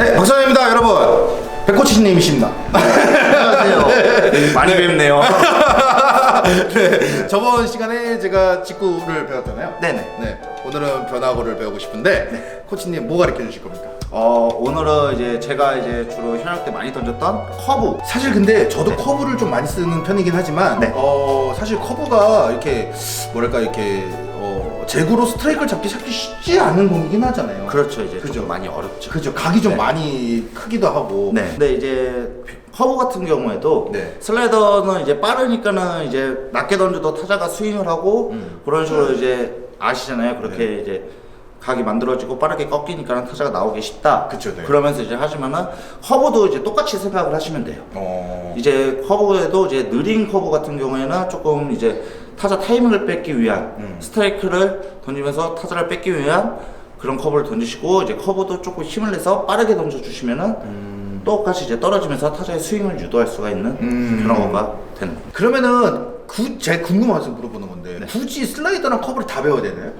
네, 박사님입니다, 여러분. 백코치님이십니다. 안녕하세요. 많이 뵙네요. 네, 저번 시간에 제가 직구를 배웠잖아요. 네네. 네, 오늘은 변화구를 배우고 싶은데 코치님 뭐 가르쳐 주실 겁니까? 어 오늘은 이제 제가 이제 주로 현역 때 많이 던졌던 커브. 사실 근데 저도 네. 커브를 좀 많이 쓰는 편이긴 하지만 네. 어 사실 커브가 이렇게 뭐랄까 이렇게 어 제구로 스트라이크를 잡기 찾기 쉽지 않은 공이긴 하잖아요. 그렇죠. 이제 그죠. 좀 많이 어렵죠. 그죠. 각이 좀 네. 많이 크기도 하고. 네. 근데 이제 커브 같은 경우에도 네. 슬라이더는 이제 빠르니까는 이제 낮게 던져도 타자가 스윙을 하고 음. 그런 식으로 이제 아시잖아요. 그렇게 네. 이제 각이 만들어지고 빠르게 꺾이니까 타자가 나오기 쉽다. 그쵸, 네. 그러면서 이제 하시면은 커브도 이제 똑같이 생각을 하시면 돼요. 어. 이제 커브에도 이제 느린 커브 같은 경우에는 조금 이제 타자 타이밍을 뺏기 위한 음. 스트라이크를 던지면서 타자를 뺏기 위한 그런 커브를 던지시고 이제 커브도 조금 힘을 내서 빠르게 던져 주시면은 똑같이 이제 떨어지면서 타자의 스윙을 유도할 수가 있는 음. 그런 거가 되는 겁니다. 그러면은 구, 제가 궁금해서 물어보는 건데 네. 굳이 슬라이더랑 커브를 다 배워야 되나요?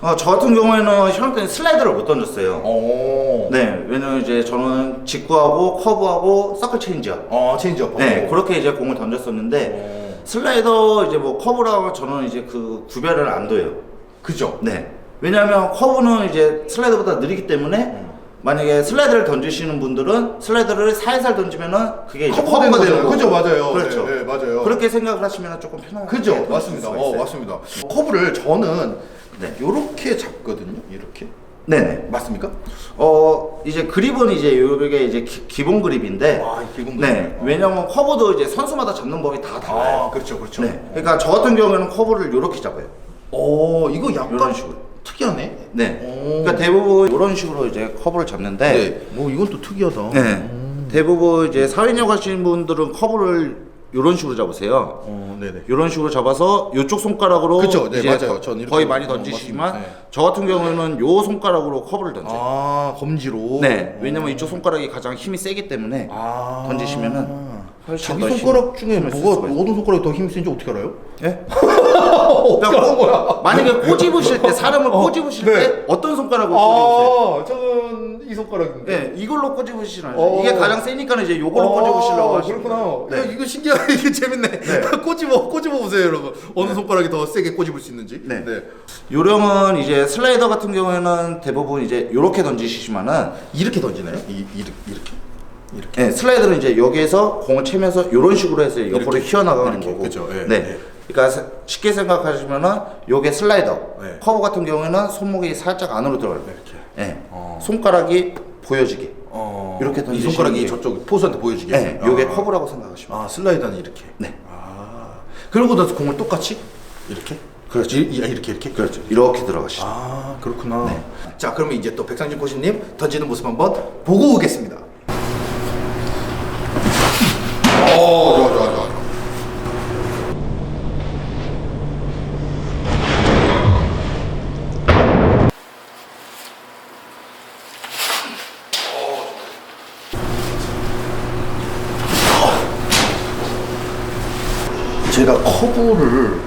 어, 저 같은 경우에는 현역 때는 슬라이더를 못 던졌어요. 어. 네, 왜냐면 이제 저는 직구하고 커브하고 서클 체인지업. 어, 체인지업. 네, 어. 그렇게 이제 공을 던졌었는데 어. 슬라이더 이제 뭐 커브라고 저는 이제 그 구별을 안 둬요. 그죠. 네. 왜냐하면 커브는 이제 슬라이더보다 느리기 때문에 음. 만약에 슬라이더를 던지시는 분들은 슬라이더를 살살 던지면은 그게 이제 커버가 되잖아요. 되고 그죠, 맞아요. 그렇죠. 네, 네, 맞아요. 그렇게 생각을 하시면 조금 편하게 그죠, 던질 맞습니다. 수가 어, 있어요. 맞습니다. 커브를 저는 네. 요렇게 잡거든요. 이렇게. 네네. 맞습니까? 어 이제 그립은 이제 요게 이제 기, 본 그립인데. 아, 이 기본 네. 그립. 왜냐면 커브도 이제 선수마다 잡는 법이 다 달라요. 아, 그렇죠, 그렇죠. 네. 그러니까 저 같은 경우에는 커브를 요렇게 잡아요. 어, 이거 약간 식으로. 특이하네. 네. 오. 그러니까 대부분 이런 식으로 이제 커브를 잡는데. 네. 뭐 이건 또 특이하다. 네. 대부분 이제 사회인역 하시는 분들은 커브를 이런 식으로 잡으세요. 어, 네네. 이런 식으로 잡아서 이쪽 손가락으로 그쵸, 네, 이제 맞아요. 거- 전 이렇게 거의 많이 어, 던지시지만 맞습니다. 네. 저 같은 경우에는 요 손가락으로 커브를 던져요. 아, 검지로. 네, 왜냐면 이쪽 손가락이 가장 힘이 세기 때문에 아. 던지시면은 훨씬 자기 더 손가락 힘- 중에 힘을 쓸 뭐가 수가 있어요. 어느 손가락이 더 힘이 센지 어떻게 알아요? 예? 그러니까 거야? 만약에 꼬집으실 때 사람을 어, 꼬집으실 네. 때 어떤 손가락으로 꼬집으세요? 아, 저는 이 손가락인데. 네, 이걸로 꼬집으시는 어. 이게 가장 세니까는 이제 요걸로 꼬집으시려고 하시는 그렇구나. 거예요. 야, 네. 이거 신기하네. 이게 재밌네. 꼬집어, 꼬집어 보세요, 여러분. 어느 손가락이 더 세게 꼬집을 수 있는지. 네. 요령은 이제 슬라이더 같은 경우에는 대부분 이제 요렇게 던지시면은 이렇게 던지나요? 이, 이렇게, 이렇게. 이렇게. 네, 슬라이더는 이제 여기에서 공을 치면서 요런 식으로 해서 옆으로 이렇게. 휘어나가는 이렇게, 거고. 그죠, 예, 네. 예. 그러니까 사- 쉽게 생각하시면은 요게 슬라이더. 네. 커브 같은 경우에는 손목이 살짝 안으로 들어가요. 이렇게. 네. 어. 손가락이 보여지게. 어, 이렇게 이 던지시는 손가락이 게- 저쪽 포수한테 보여지게. 네. 요게 아. 커브라고 생각하시면. 아, 슬라이더는 이렇게. 네. 아. 그러고 나서 공을 똑같이 이렇게? 그렇지. 이, 이렇게 이렇게. 그렇죠. 이렇게 들어가시죠. 아, 그렇구나. 네. 자, 그러면 이제 또 백상진 코치님 던지는 모습 한번 보고 오겠습니다. 오, 좋아, 좋아, 좋아. 제가 커브를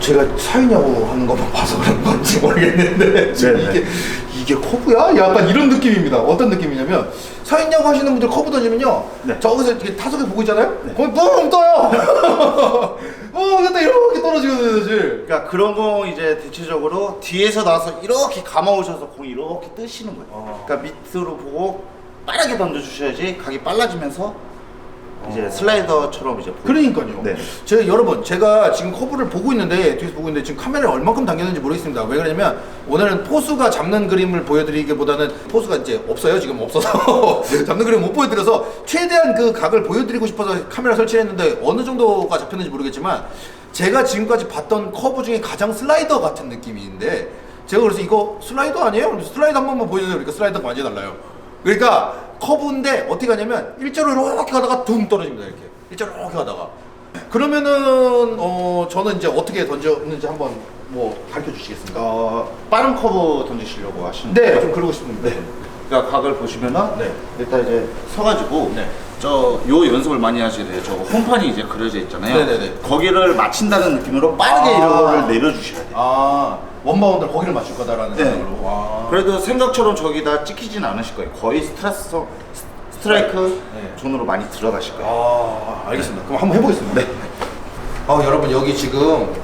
제가 사회냐고 하는 것만 봐서 그런 건지 모르겠는데 지금 네, 이게 이게 커브야? 약간 이런 느낌입니다. 어떤 느낌이냐면 사회냐고 하시는 분들 커브 던지면요. 네. 저기서 이렇게 타석에 보고 있잖아요. 거기 뿡 떠요. 어, 근데 이렇게 떨어지거든요, 사실. 그러니까 그런 거 이제 대체적으로 뒤에서 나서 이렇게 감아오셔서 공이 이렇게 뜨시는 거예요. 어. 그러니까 밑으로 보고 빠르게 던져주셔야지 각이 빨라지면서 이제 슬라이더처럼 이제 보여요. 그러니까요. 네. 제가 여러분 제가 지금 커브를 보고 있는데 뒤에서 보고 있는데 지금 카메라를 얼마큼 당겼는지 모르겠습니다. 왜 그러냐면 오늘은 포수가 잡는 그림을 보여드리기보다는 포수가 이제 없어요. 지금 없어서 잡는 그림 못 보여드려서 최대한 그 각을 보여드리고 싶어서 카메라 설치했는데 어느 정도가 잡혔는지 모르겠지만 제가 지금까지 봤던 커브 중에 가장 슬라이더 같은 느낌인데 제가 그래서 이거 슬라이더 아니에요? 슬라이더 한 번만 보여주세요. 그러니까 슬라이더가 완전히 달라요. 그러니까 커브인데 어떻게 가냐면 일자로 이렇게 가다가 둥 떨어집니다 이렇게 일자로 이렇게 가다가 그러면은 어 저는 이제 어떻게 던졌는지 한번 뭐 가르쳐 주시겠습니까? 어, 빠른 커브 던지시려고 하시는 네, 거예요? 좀 그러고 싶은데. 그러니까 각을 보시면은 네. 일단 이제 서가지고 네. 저 요 연습을 많이 하셔야 돼요. 저 홈판이 이제 그려져 있잖아요. 네네네. 거기를 맞춘다는 느낌으로 빠르게 아. 이거를 내려주셔야 돼요. 아 원바운드를 거기를 맞출 거다라는 네. 생각으로. 와. 그래도 생각처럼 저기다 찍히진 않으실 거예요. 거의 스트레스 스트라이크 네. 존으로 많이 들어가실 거예요. 아 알겠습니다. 그럼 한번 해보겠습니다. 네. 아 여러분 여기 지금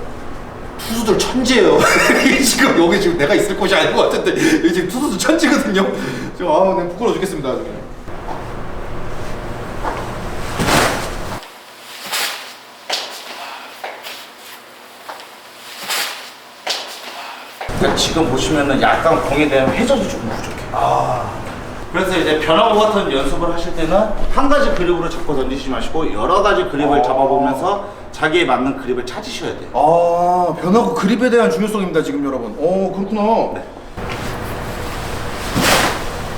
투수들 천지예요. 이게 지금 여기 지금 내가 있을 곳이 아닌 것 같은데 여기 지금 투수들 천지거든요. 지금 아 그냥 부끄러워 죽겠습니다. 지금. 그러니까 지금 보시면은 약간 공에 대한 회전이 조금 부족해요. 아 그래서 이제 변화구 같은 연습을 하실 때는 한 가지 그립으로 잡고 던지지 마시고 여러 가지 그립을 어. 잡아보면서 자기에 맞는 그립을 찾으셔야 돼요. 아, 변하고 그립에 대한 중요성입니다 지금 여러분. 어 그렇구나.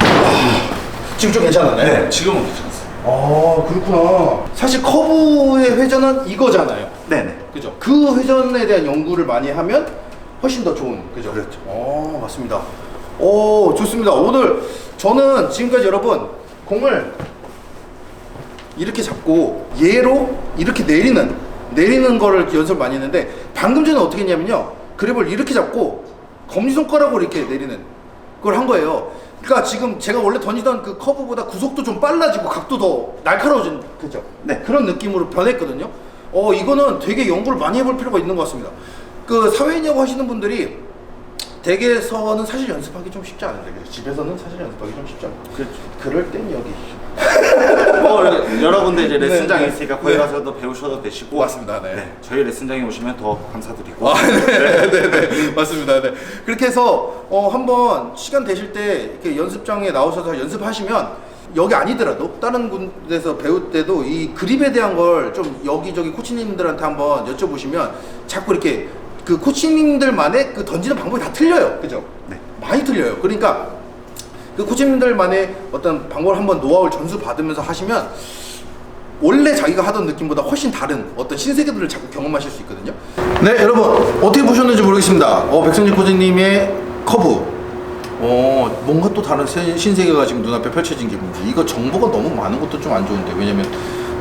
아, 지금 좀 괜찮았네. 지금은 괜찮습니다. 아 그렇구나. 사실 커브의 회전은 이거잖아요. 네네. 그죠? 그 회전에 대한 연구를 많이 하면 훨씬 더 좋은 그죠? 그렇죠. 어 맞습니다. 오 좋습니다. 오늘 저는 지금까지 여러분 공을 이렇게 잡고 얘로 이렇게 내리는 내리는 거를 연습 많이 했는데 방금 전에 어떻게 했냐면요 그립을 이렇게 잡고 검지손가락으로 이렇게 내리는 그걸 한 거예요. 그러니까 지금 제가 원래 던지던 그 커브보다 구속도 좀 빨라지고 각도 더 날카로워진 그죠? 네. 그런 느낌으로 변했거든요. 어 이거는 되게 연구를 많이 해볼 필요가 있는 것 같습니다. 그 사회인야구 하시는 분들이 댁에서는 사실 연습하기 좀 쉽지 않은데 그죠? 집에서는 사실 연습하기 좀 쉽지 않아요. 그렇죠. 그럴 땐 여기 뭐 여러 군데 이제 레슨장이 네, 네. 있으니까 거기 네. 가서도 배우셔도 되시고 맞습니다. 네. 네, 저희 레슨장에 오시면 더 감사드리고 아, 네 네 네 맞습니다. 네. 그렇게 해서 어, 한번 시간 되실 때 이렇게 연습장에 나오셔서 연습하시면 여기 아니더라도 다른 군데서 배울 때도 이 그립에 대한 걸 좀 여기저기 코치님들한테 한번 여쭤보시면 자꾸 이렇게 그 코치님들만의 그 던지는 방법이 다 틀려요. 그죠? 네. 많이 틀려요. 그러니까 그 코치님들만의 어떤 방법을 한번 노하우를 전수 받으면서 하시면 원래 자기가 하던 느낌보다 훨씬 다른 어떤 신세계들을 자꾸 경험하실 수 있거든요. 네, 여러분 어떻게 보셨는지 모르겠습니다. 어, 백성진 코치님의 커브. 어, 뭔가 또 다른 새- 신세계가 지금 눈앞에 펼쳐진 기분이지. 이거 정보가 너무 많은 것도 좀 안 좋은데 왜냐면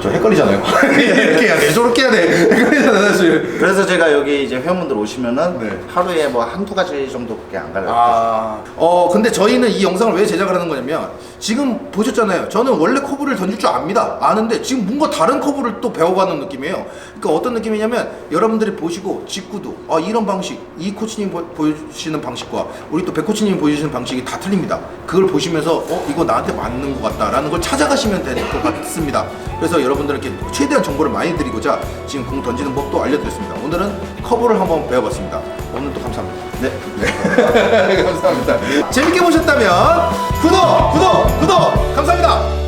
저 헷갈리잖아요. 이렇게 해야 돼, 저렇게 해야 돼. 헷갈리잖아 사실. 그래서 제가 여기 이제 회원분들 오시면은 네. 하루에 뭐 한두 가지 정도밖에 안 가르쳐요. 아, 어, 근데 저희는 이 영상을 왜 제작을 하는 거냐면 지금 보셨잖아요. 저는 원래 커브를 던질 줄 압니다. 아는데 지금 뭔가 다른 커브를 또 배워가는 느낌이에요. 그러니까 어떤 느낌이냐면 여러분들이 보시고 직구도 아 이런 방식, 이 코치님 보, 보여주시는 방식과 우리 또 백 코치님이 보여주시는 방식이 다 틀립니다. 그걸 보시면서 어 이거 나한테 맞는 것 같다라는 걸 찾아가시면 될 것 같습니다. 그래서 여러분들에게 최대한 정보를 많이 드리고자 지금 공 던지는 법도 알려드렸습니다. 오늘은 커브를 한번 배워봤습니다. 오늘도 감사합니다. 네. 감사합니다. 재밌게 보셨다면 구독, 구독, 구독! 감사합니다.